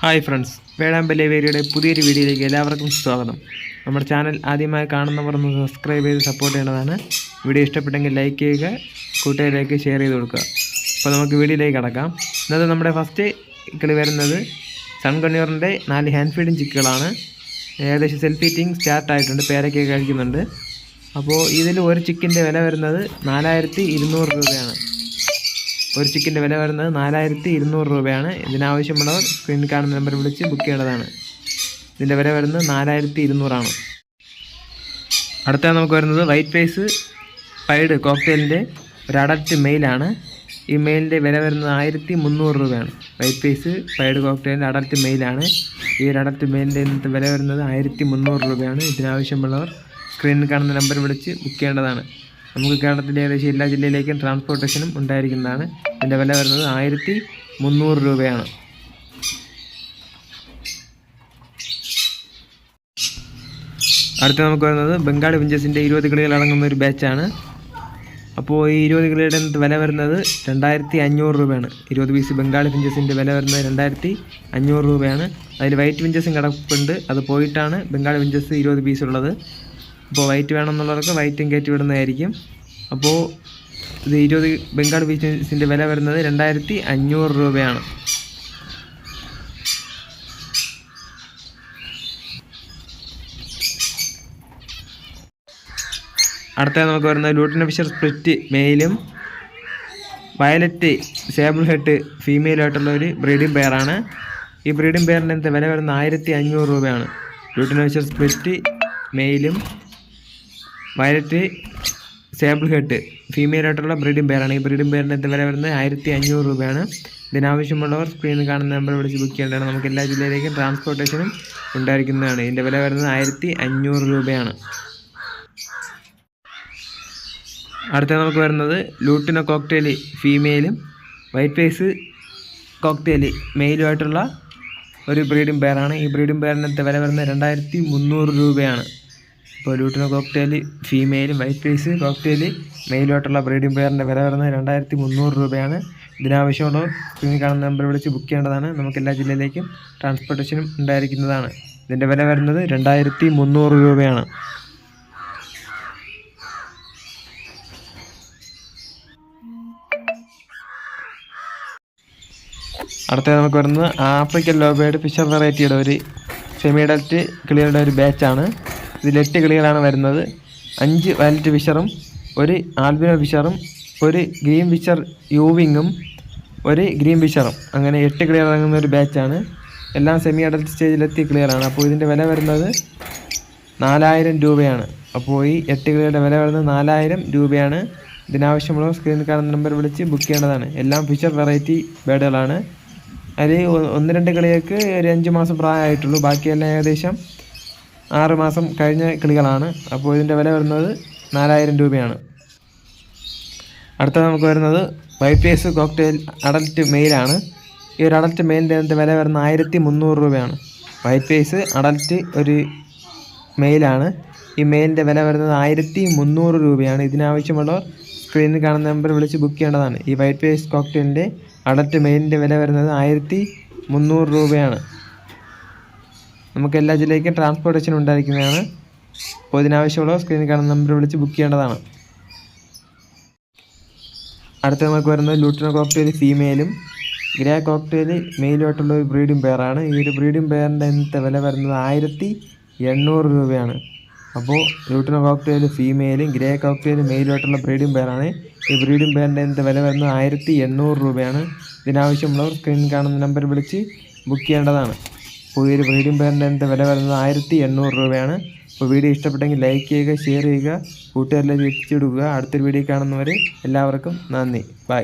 Hi friends വേഴാമ്പല്ലെ വേരിയുടെ പുതിയൊരു വീഡിയോയിലേക്ക് എല്ലാവർക്കും സ്വാഗതം. നമ്മുടെ ചാനൽ ആദ്യമായി കാണുന്നവർ ഒന്ന് സബ്സ്ക്രൈബ് ചെയ്ത് സപ്പോർട്ട് ചെയ്യേണ്ടതാണ്. വീഡിയോ ഇഷ്ടപ്പെട്ടെങ്കിൽ ലൈക്ക് ചെയ്യുക കൂട്ടുകാരിലേക്ക് ഷെയർ ചെയ്ത് കൊടുക്കുക. അപ്പോൾ നമുക്ക് വീഡിയോയിലേക്ക് കടക്കാം. ഇന്നത്തെ നമ്മുടെ ഫസ്റ്റ് കിളി വരുന്നത് സൺകണ്ണൂറിന്റെ നാല് ഹാൻഡ് ഫീഡിങ് ചിക്കുകളാണ് ഏകദേശം സെൽഫ് ഈറ്റിംഗ് സ്റ്റാർട്ട് ആയിട്ടുണ്ട് പേരൊക്കെ കഴിക്കുന്നുണ്ട്. അപ്പോൾ ഇതിൽ ഒരു ചിക്കിന്റെ വില വരുന്നത് നാലായിരത്തി ഇരുന്നൂറ് രൂപയാണ്. ഒരു ചിക്കന്റെ വില വരുന്നത് നാലായിരത്തി ഇരുന്നൂറ് രൂപയാണ്. ഇതിനാവശ്യമുള്ളവർ സ്ക്രീനിൽ കാണുന്ന നമ്പർ വിളിച്ച് ബുക്ക് ചെയ്യേണ്ടതാണ്. ഇതിന്റെ വില വരുന്നത് നാലായിരത്തി ഇരുന്നൂറാണ് അടുത്ത നമുക്ക് വരുന്നത് വൈറ്റ് ഫേസ് പൈഡ് കോക്ടെയിലിന്റെ ഒരു അഡൽറ്റ് മെയിലാണ് ഈ മെയിലിന്റെ വില വരുന്നത് ആയിരത്തി മുന്നൂറ് രൂപയാണ് വൈറ്റ് ഫേസ് പൈഡ് കോക്ടെയിലിന്റെ അഡൽറ്റ് മെയിലാണ് ഈ ഒരു അഡൽറ്റ് മെയിലിന്റെ ഇന്നത്തെ വില വരുന്നത് ആയിരത്തി മുന്നൂറ് രൂപയാണ്. ഇതിനാവശ്യമുള്ളവർ സ്ക്രീനിൽ കാണുന്ന നമ്പർ വിളിച്ച് ബുക്ക് ചെയ്യേണ്ടതാണ്. നമുക്ക് കേരളത്തിലെ ഏകദേശം എല്ലാ ജില്ലയിലേക്കും ട്രാൻസ്പോർട്ടേഷനും ഉണ്ടായിരിക്കുന്നതാണ്. ഇതിന്റെ വില വരുന്നത് ആയിരത്തി മുന്നൂറ് രൂപയാണ്. അടുത്ത നമുക്ക് വരുന്നത് ബംഗാൾ വിഞ്ചസിന്റെ ഇരുപത് കിളികൾ അടങ്ങുന്ന ഒരു ബാച്ചാണ് അപ്പോൾ ഈ ഇരുപത് കിളിയുടെ വില വരുന്നത് രണ്ടായിരത്തി അഞ്ഞൂറ് രൂപയാണ്. ഇരുപത് പീസ് ബംഗാളി വിഞ്ചസിന്റെ വില വരുന്നത് രണ്ടായിരത്തി അഞ്ഞൂറ് രൂപയാണ്. അതിൽ വൈറ്റ് വിഞ്ചസും കിടപ്പുണ്ട്. അത് പോയിട്ടാണ് ബംഗാളി വിഞ്ചസ് ഇരുപത് പീസ് ഉള്ളത്. അപ്പോൾ വൈറ്റ് വേണമെന്നുള്ളവർക്ക് വൈറ്റും കയറ്റി വിടുന്നതായിരിക്കും. അപ്പോൾ ഇത് ഇരുപത് ബംഗാൾ ബീച്ചിന്റെ വില വരുന്നത് രണ്ടായിരത്തി അഞ്ഞൂറ് രൂപയാണ്. അടുത്ത നമുക്ക് വരുന്നത് ലൂട്ടിന ഫിഷർ സ്പ്ലിറ്റ് മെയിലും വയലറ്റ് സേബിൾ ഹെഡ് ഫീമെയിലായിട്ടുള്ള ഒരു ബ്രീഡിംഗ് പെയറാണ് ഈ ബ്രീഡിംഗ് പെയറിന്റെ വില വരുന്നത് ആയിരത്തി അഞ്ഞൂറ് രൂപയാണ്. ലൂട്ടിന ഫിഷർ സ്പ്ലിറ്റ് മെയിലും വയലറ്റ് സേബിൾ ഹെഡ് ഫീമെയിലായിട്ടുള്ള ബ്രീഡിംഗ് പേരാണ് ഈ ബ്രീഡിംഗ് എത്ര വില വരുന്നത് ആയിരത്തി അഞ്ഞൂറ് രൂപയാണ്. ഇതിനാവശ്യമുള്ളവർ സ്ക്രീനിൽ കാണുന്ന നമ്പർ വിളിച്ച് ബുക്ക് ചെയ്യേണ്ടതാണ്. നമുക്ക് എല്ലാ ജില്ലയിലേക്കും ട്രാൻസ്പോർട്ടേഷനും ഉണ്ടായിരിക്കുന്നതാണ്. ഇതിന്റെ വില വരുന്നത് ആയിരത്തി അഞ്ഞൂറ് രൂപയാണ്. അടുത്ത നമുക്ക് വരുന്നത് ലൂട്ടിന കോക്ടെയിൽ ഫീമെയിലും വൈറ്റ് ഫേസ് കോക്ടെയിൽ മെയിലുമായിട്ടുള്ള ഒരു ബ്രീഡിംഗ് പെയറാണ് ഈ ബ്രീഡിംഗ് പെയറിന്റെ വില വരുന്നത് രണ്ടായിരത്തി മുന്നൂറ് രൂപയാണ്. ഇപ്പോൾ ലൂട്ടിന കോക്ടെയിൽ ഫീമെയിലും വൈറ്റ് പേസ് കോക്ടെയിൽ മെയിലുമായിട്ടുള്ള ബ്രീഡിംഗ് പെയറിന്റെ വില വരുന്നത് രണ്ടായിരത്തി മുന്നൂറ് രൂപയാണ്. ഇതിനാവശ്യമുള്ള സ്ക്രീനിൽ കാണുന്ന നമ്പർ വിളിച്ച് ബുക്ക് ചെയ്യേണ്ടതാണ്. നമുക്ക് എല്ലാ ജില്ലയിലേക്കും ട്രാൻസ്പോർട്ടേഷനും ഉണ്ടായിരിക്കുന്നതാണ്. ഇതിന്റെ വില വരുന്നത് രണ്ടായിരത്തി മുന്നൂറ് രൂപയാണ്. അടുത്ത നമുക്ക് വരുന്നത് ആഫ്രിക്കൻ ലോബേഡ് ഫിഷർ വെറൈറ്റിയുടെ ഒരു സെമി അഡൽറ്റ് കിളികളുടെ ഒരു ബാച്ചാണ് ഇതിൽ എട്ട് കിളികളാണ് വരുന്നത്. അഞ്ച് വയലറ്റ് വിഷറും ഒരു ആൽബിനോ ഫിഷറും ഒരു ഗ്രീൻ ഫിഷർ യൂവിങ്ങും ഒരു ഗ്രീൻ ഫിഷറും. അങ്ങനെ എട്ട് കിളികൾ ഇറങ്ങുന്ന ഒരു ബാച്ചാണ്. എല്ലാം സെമി അഡൽറ്റ് സ്റ്റേജിലെത്തിയ ക്ലിയറാണ് അപ്പോൾ ഇതിന്റെ വില വരുന്നത് നാലായിരം രൂപയാണ്. അപ്പോൾ ഈ എട്ട് കിളികളുടെ വില വരുന്നത് നാലായിരം രൂപയാണ്. ഇതിനാവശ്യമുള്ള സ്ക്രീനിൽ കാണുന്ന നമ്പർ വിളിച്ച് ബുക്ക് ചെയ്യേണ്ടതാണ്. എല്ലാം ഫിഷർ വെറൈറ്റി ബേഡുകളാണ് അതിൽ ഒന്ന് രണ്ട് കിളികൾക്ക് ഒരു അഞ്ച് മാസം പ്രായമായിട്ടുള്ളൂ. ബാക്കിയെല്ലാം ഏകദേശം ആറ് മാസം കഴിഞ്ഞ കിളികളാണ്. അപ്പോൾ ഇതിന്റെ വില വരുന്നത് നാലായിരം രൂപയാണ്. അടുത്തത് നമുക്ക് വരുന്നത് വൈപ്പേസ് കോക്ടെയിൽ അഡൽറ്റ് മെയിലാണ്. ഈ ഒരു അഡൽറ്റ് മെയിലിന്റെ വില വരുന്നത് ആയിരത്തി മുന്നൂറ് രൂപയാണ്. വൈപ്പേസ് അഡൽറ്റ് ഒരു മെയിലാണ്. ഈ മെയിലിന്റെ വില വരുന്നത് ആയിരത്തി മുന്നൂറ് രൂപയാണ്. ഇതിനാവശ്യമുള്ളവർ സ്ക്രീനിൽ കാണുന്ന നമ്പർ വിളിച്ച് ബുക്ക് ചെയ്യേണ്ടതാണ്. ഈ വൈറ്റ് പേസ് കോക്ടെയിലിന്റെ അഡൽറ്റ് മെയിലിന്റെ വില വരുന്നത് ആയിരത്തി മുന്നൂറ് രൂപയാണ്. നമുക്ക് എല്ലാ ജില്ലയ്ക്കും ട്രാൻസ്പോർട്ടേഷൻ ഉണ്ടായിരിക്കുന്നതാണ്. അപ്പോൾ ഇതിനാവശ്യമുള്ളവർ സ്ക്രീനിൽ കാണുന്ന നമ്പർ വിളിച്ച് ബുക്ക് ചെയ്യേണ്ടതാണ്. അടുത്ത നമുക്ക് വരുന്നത് ലൂട്ടിന കോക്ടെയിൽ ഫീമെയിലും ഗ്രേ കോക്ടെയിൽ മെയിലുമായിട്ടുള്ള ഒരു ബ്രീഡിംഗ് പെയറാണ് ഈ ഒരു ബ്രീഡിംഗ് പെയറിന്റെ ഇന്നത്തെ വില വരുന്നത് ആയിരത്തി എണ്ണൂറ് രൂപയാണ്. അപ്പോൾ ലൂട്ടിന കോക്ടെയിൽ ഫീമെയിലും ഗ്രേ കോക്ടെയിൽ മെയിലുമായിട്ടുള്ള ബ്രീഡിംഗ് പെയറാണ് ഈ ബ്രീഡിംഗ് പെയറിന്റെ ഇന്നത്തെ വില വരുന്നത് ആയിരത്തി എണ്ണൂറ് രൂപയാണ്. ഇതിനാവശ്യമുള്ളവർ സ്ക്രീനിൽ കാണുന്ന നമ്പർ വിളിച്ച് ബുക്ക് ചെയ്യേണ്ടതാണ്. ഒരു ബ്രീഡിംഗ് പേരിന്റെ വില വരുന്നത് ആയിരത്തി എണ്ണൂറ് രൂപയാണ്. അപ്പോൾ വീഡിയോ ഇഷ്ടപ്പെട്ടെങ്കിൽ ലൈക്ക് ചെയ്യുക ഷെയർ ചെയ്യുക കൂട്ടുകാരിലേക്ക് എത്തിച്ചു കൊടുക്കുക അടുത്തൊരു വീഡിയോ കാണുന്നവരെ എല്ലാവർക്കും നന്ദി. ബൈ